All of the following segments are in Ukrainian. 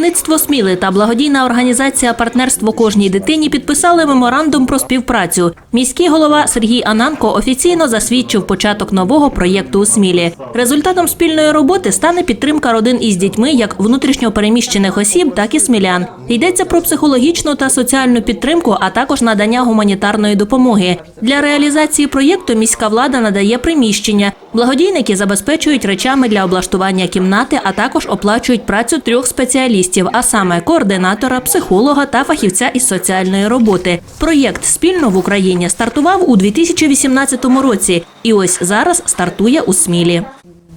Керівництво Сміли та благодійна організація Партнерство кожній дитині підписали меморандум про співпрацю. Міський голова Сергій Ананко офіційно засвідчив початок нового проєкту у Смілі. Результатом спільної роботи стане підтримка родин із дітьми як внутрішньопереміщених осіб, так і смілян. Йдеться про психологічну та соціальну підтримку, а також надання гуманітарної допомоги. Для реалізації проєкту міська влада надає приміщення. Благодійники забезпечують речами для облаштування кімнати, а також оплачують працю трьох спеціалістів, а саме координатора, психолога та фахівця із соціальної роботи. Проєкт спільно в Україні стартував у 2018 році, і ось зараз стартує у Смілі.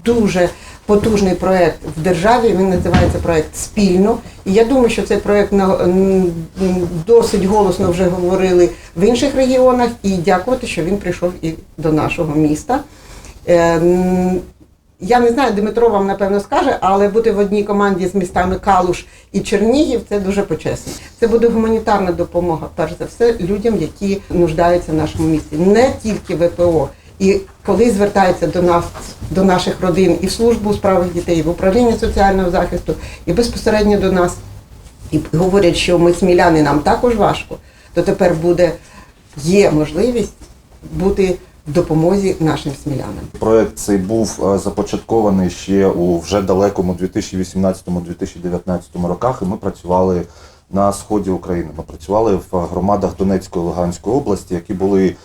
дуже потужний проект в державі. Він називається проект спільно. І я думаю, що цей проект на- досить голосно вже говорили в інших регіонах. І дякувати, що він прийшов і до нашого міста. Е, Я не знаю, Дмитро вам напевно скаже, але бути в одній команді з містами Калуш і Чернігів це дуже почесно. Це буде гуманітарна допомога, перш за все, людям, які нуждаються в нашому місті, не тільки ВПО. І коли звертаються до нас, до наших родин і в службу у справах дітей, і в управління соціального захисту, і безпосередньо до нас, і говорять, що ми сміляни, нам також важко, то тепер буде є можливість бути в допомозі нашим смілянам. Проект цей був е, започаткований ще у вже далекому 2018-2019 роках, і ми працювали на сході України. Ми працювали в громадах Донецької і Луганської області, які були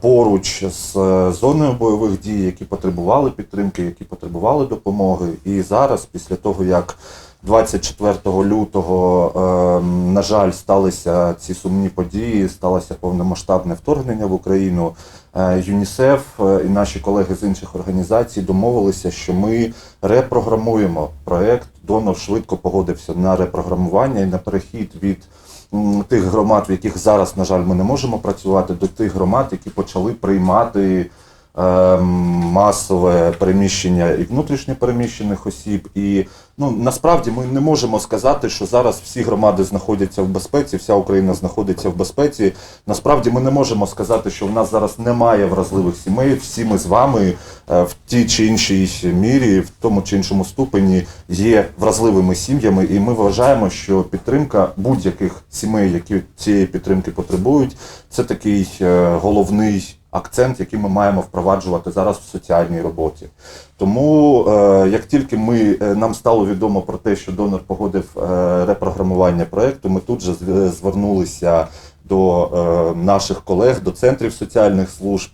поруч з е, зоною бойових дій, які потребували підтримки, які потребували допомоги. І зараз, після того як 24 лютого, е, на жаль, сталися ці сумні події, сталося повномасштабне вторгнення в Україну. Е, ЮНІСЕФ е, і наші колеги з інших організацій домовилися, що ми репрограмуємо проект. Донор швидко погодився на репрограмування і на перехід від тих громад, в яких зараз, на жаль, ми не можемо працювати, до тих громад, які почали приймати масове переміщення і внутрішньопереміщених осіб. І ну насправді ми не можемо сказати, що зараз всі громади знаходяться в безпеці, вся Україна знаходиться в безпеці. Насправді ми не можемо сказати, що в нас зараз немає вразливих сімей. Всі ми з вами е, в тій чи іншій мірі, в тому чи іншому ступені є вразливими сім'ями, і ми вважаємо, що підтримка будь-яких сімей, які цієї підтримки потребують, це такий е, головний акцент, який ми маємо впроваджувати зараз в соціальній роботі. Тому е, як тільки ми е, нам стало відомо про те, що донор погодив е, репрограмування проекту, ми тут же звернулися до е, наших колег, до центрів соціальних служб.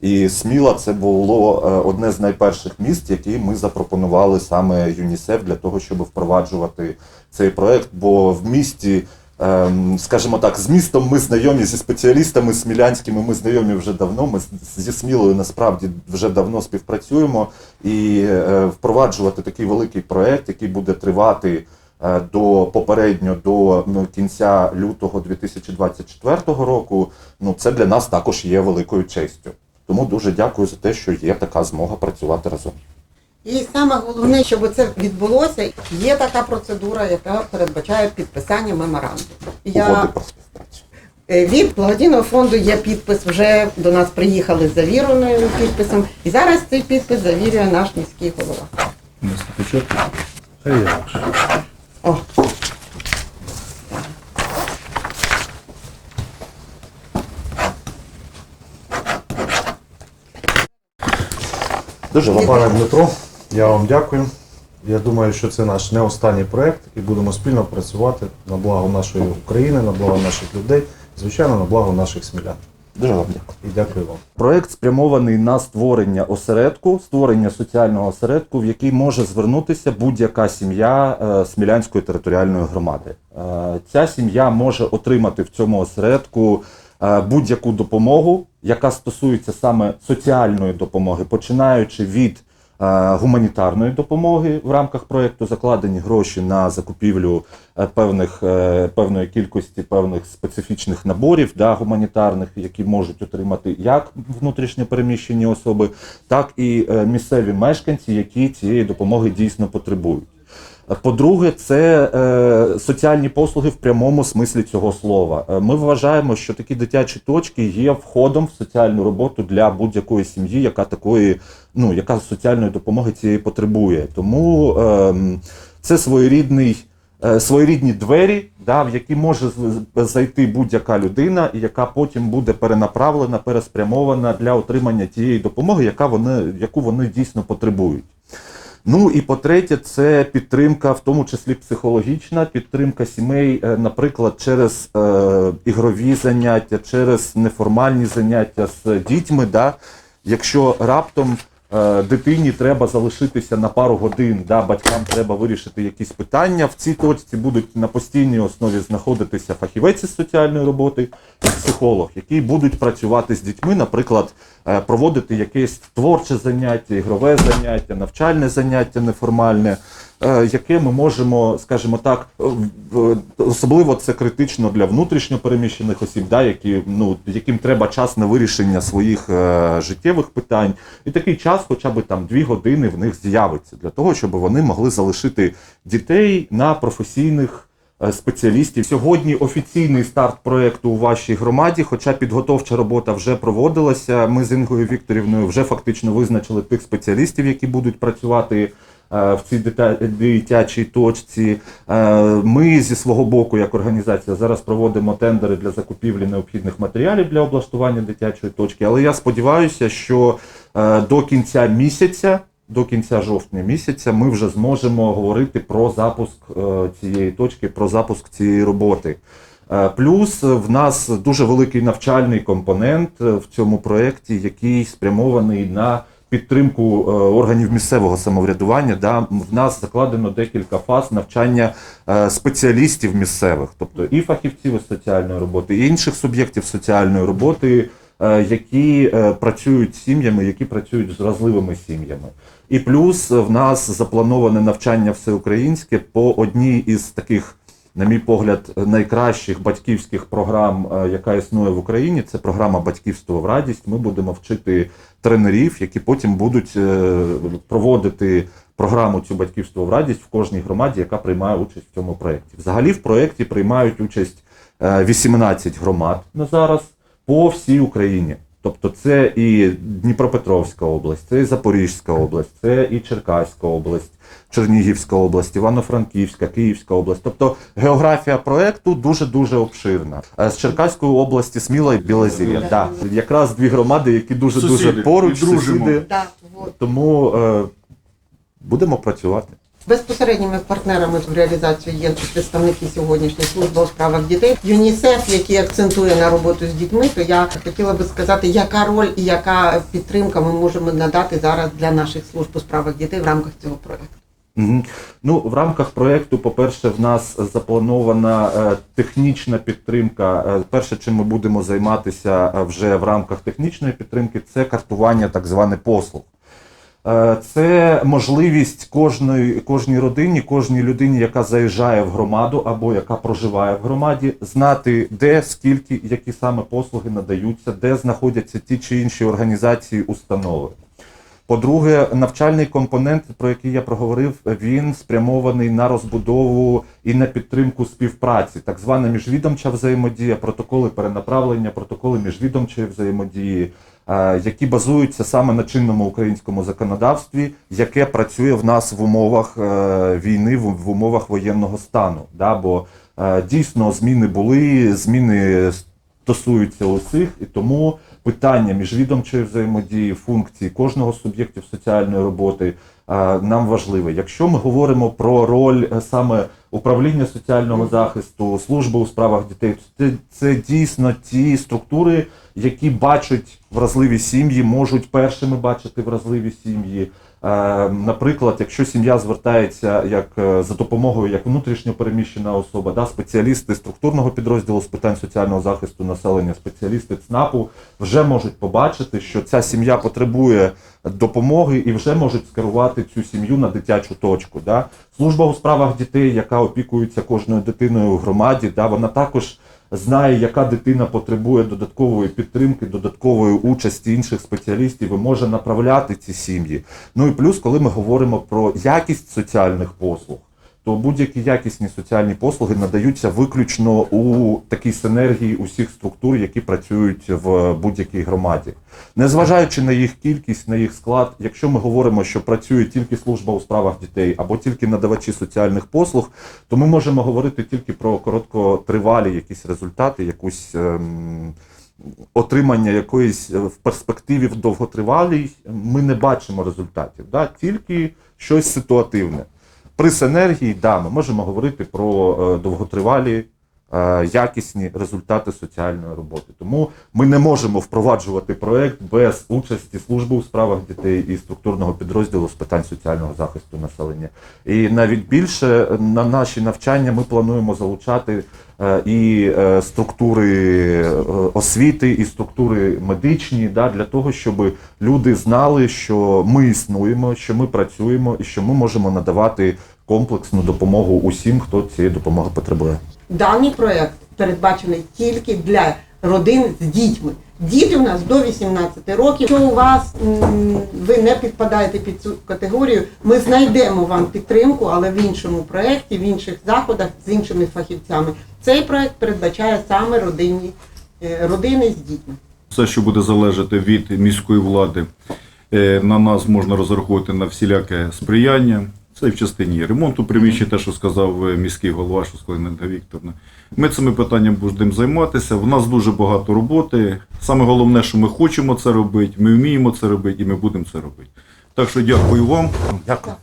І Сміла це було одне з найперших міст, які ми запропонували саме ЮНІСЕФ для того, щоб впроваджувати цей проект. Бо в місті. Ем, скажімо так, з містом ми знайомі зі спеціалістами смілянськими. Ми знайомі вже давно. Ми зі Смілою насправді вже давно співпрацюємо і е, впроваджувати такий великий проект, який буде тривати е, до попередньо до ну, кінця лютого 2024 року. Ну це для нас також є великою честю. Тому дуже дякую за те, що є така змога працювати разом. І саме головне, щоб це відбулося, є така процедура, яка передбачає підписання меморандуму. Я. Е, Від благодійного фонду є підпис, вже до нас приїхали з завіреним підписом. І зараз цей підпис завірює наш міський голова. О, Дуже вам Пане Дмитро, я вам дякую. Я думаю, що це наш не останній проект і будемо спільно працювати на благо нашої України, на благо наших людей, звичайно, на благо наших смілян. дуже вам дякую. І дякую вам. Проект спрямований на створення осередку, створення соціального осередку, в який може звернутися будь-яка сім'я е, Смілянської територіальної громади. Е, Ця сім'я може отримати в цьому осередку е, будь-яку допомогу, яка стосується саме соціальної допомоги, починаючи від гуманітарної допомоги в рамках проекту закладені гроші на закупівлю е, певних е, певної кількості певних специфічних наборів да, гуманітарних, які можуть отримати як внутрішньо переміщені особи, так і е, місцеві мешканці, які цієї допомоги дійсно потребують. Е, По-друге, це е, соціальні послуги в прямому смислі цього слова. Е, Ми вважаємо, що такі дитячі точки є входом в соціальну роботу для будь-якої сім'ї, яка такої, ну яка соціальної допомоги цієї потребує. Тому ем, це своєрідний е, своєрідні двері, да, в які може зайти будь-яка людина, і яка потім буде перенаправлена, переспрямована для отримання тієї допомоги, яка вони, яку вони дійсно потребують. Ну і по-третє, це підтримка, в тому числі психологічна, підтримка сімей, е, наприклад, через е, ігрові заняття, через неформальні заняття з дітьми. Да? Якщо раптом дитині треба залишитися на пару годин, да, батькам треба вирішити якісь питання, в цій точці будуть на постійній основі знаходитися фахівець із соціальної роботи і психолог, які будуть працювати з дітьми, наприклад, е, проводити якесь творче заняття, ігрове заняття, навчальне заняття неформальне, е, яке ми можемо, скажімо так, е, особливо це критично для внутрішньо переміщених осіб, да, які, ну, яким треба час на вирішення своїх е, життєвих питань. І такий час, хоча б там дві години в них з'явиться для того, щоб вони могли залишити дітей на професійних е, спеціалістів. Сьогодні офіційний старт проекту у вашій громаді, хоча підготовча робота вже проводилася. Ми з Інгою Вікторівною вже фактично визначили тих спеціалістів, які будуть працювати. Е, В цій дитячій точці Е, ми зі свого боку, як організація, зараз проводимо тендери для закупівлі необхідних матеріалів для облаштування дитячої точки. Але я сподіваюся, що е, до кінця місяця до кінця жовтня місяця ми вже зможемо говорити про запуск цієї точки, про запуск цієї роботи. Плюс в нас дуже великий навчальний компонент в цьому проєкті, який спрямований на підтримку е, органів місцевого самоврядування. Да. В нас закладено декілька фаз навчання е, спеціалістів місцевих, тобто і фахівців із соціальної роботи, і інших суб'єктів соціальної роботи, е, які працюють з сім'ями, які працюють з вразливими сім'ями. І плюс в нас заплановане навчання всеукраїнське по одній із таких, на мій погляд, найкращих батьківських програм, е, яка існує в Україні. Це програма Батьківство в радість. Ми будемо вчити тренерів, які потім будуть е, проводити програму цю батьківство в радість в кожній громаді, яка приймає участь в цьому проєкті. Взагалі в проєкті приймають участь е, 18 громад на зараз по всій Україні. Тобто це і Дніпропетровська область, це і Запорізька область, це і Черкаська область, Чернігівська область, Івано-Франківська, Київська область. Тобто географія проекту дуже дуже обширна. Е, З Черкаської області Сміла і Білозір'я. Да. Якраз дві громади, які дуже дуже Сусіди, поруч, сусіди. От. Тому е, будемо працювати. Безпосередніми партнерами в реалізації є представники сьогоднішньої служби у справах дітей. ЮНІСЕФ, який акцентує на роботу з дітьми, то я хотіла би сказати, яка роль і яка підтримка ми можемо надати зараз для наших служб у справах дітей в рамках цього проекту. Ну, в рамках проєкту, по-перше, в нас запланована е, технічна підтримка. Е, перше, чим ми будемо займатися е, вже в рамках технічної підтримки, це картування так зване послуг. Е, Це можливість кожної, кожній родині, кожній людині, яка заїжджає в громаду або яка проживає в громаді, знати, де, скільки, які саме послуги надаються, де знаходяться ті чи інші організації, установи. По-друге, навчальний компонент, про який я проговорив, він спрямований на розбудову і на підтримку співпраці, так звана міжвідомча взаємодія, протоколи перенаправлення, протоколи міжвідомчої взаємодії, які базуються саме на чинному українському законодавстві, яке працює в нас в умовах е, війни, в, умовах воєнного стану. Да? Бо е, дійсно зміни були, зміни стосуються усіх, і тому питання міжвідомчої взаємодії, функції кожного суб'єктів соціальної роботи е, нам важливе. Якщо ми говоримо про роль е, саме управління соціального захисту, служби у справах дітей, це, це дійсно ті структури, які бачать вразливі сім'ї, можуть першими бачити вразливі сім'ї. Е, Наприклад, якщо сім'я звертається як е, за допомогою як внутрішньо переміщена особа, да, спеціалісти структурного підрозділу з питань соціального захисту населення, спеціалісти ЦНАПу вже можуть побачити, що ця сім'я потребує допомоги і вже можуть скерувати цю сім'ю на дитячу точку. Да. Служба у справах дітей, яка опікується кожною дитиною у громаді, да, вона також знає, яка дитина потребує додаткової підтримки, додаткової участі інших спеціалістів і може направляти ці сім'ї. Ну і плюс, коли ми говоримо про якість соціальних послуг, то будь-які якісні соціальні послуги надаються виключно у такій синергії усіх структур, які працюють в будь-якій громаді. Незважаючи на їх кількість, на їх склад, якщо ми говоримо, що працює тільки служба у справах дітей або тільки надавачі соціальних послуг, то ми можемо говорити тільки про короткотривалі якісь результати, якусь. Ем, Отримання якоїсь е, в перспективі в довготривалій ми не бачимо результатів, да? тільки щось ситуативне. При синергії, да, ми можемо говорити про е, довготривалі якісні результати соціальної роботи. Тому ми не можемо впроваджувати проект без участі служби у справах дітей і структурного підрозділу з питань соціального захисту населення. І навіть більше на наші навчання ми плануємо залучати е, і е, структури е, освіти, і структури медичні, да, для того, щоб люди знали, що ми існуємо, що ми працюємо і що ми можемо надавати комплексну допомогу усім, хто цієї допомоги потребує. Даний проект передбачений тільки для родин з дітьми. Діти у нас до 18 років. Якщо у вас ви не підпадаєте під цю категорію, ми знайдемо вам підтримку, але в іншому проєкті, в інших заходах з іншими фахівцями. Цей проект передбачає саме родинні е, родини з дітьми. Все, що буде залежати від міської влади, е, на нас можна розраховувати на всіляке сприяння. Це і в частині ремонту приміщень, те, що сказав е, міський голова, що Надія Вікторовна. Ми цими питаннями будемо займатися. У нас дуже багато роботи. Саме головне, що ми хочемо це робити, ми вміємо це робити і ми будемо це робити. Так що дякую вам. Дякую.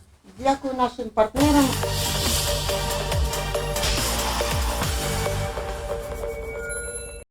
Дякую нашим партнерам.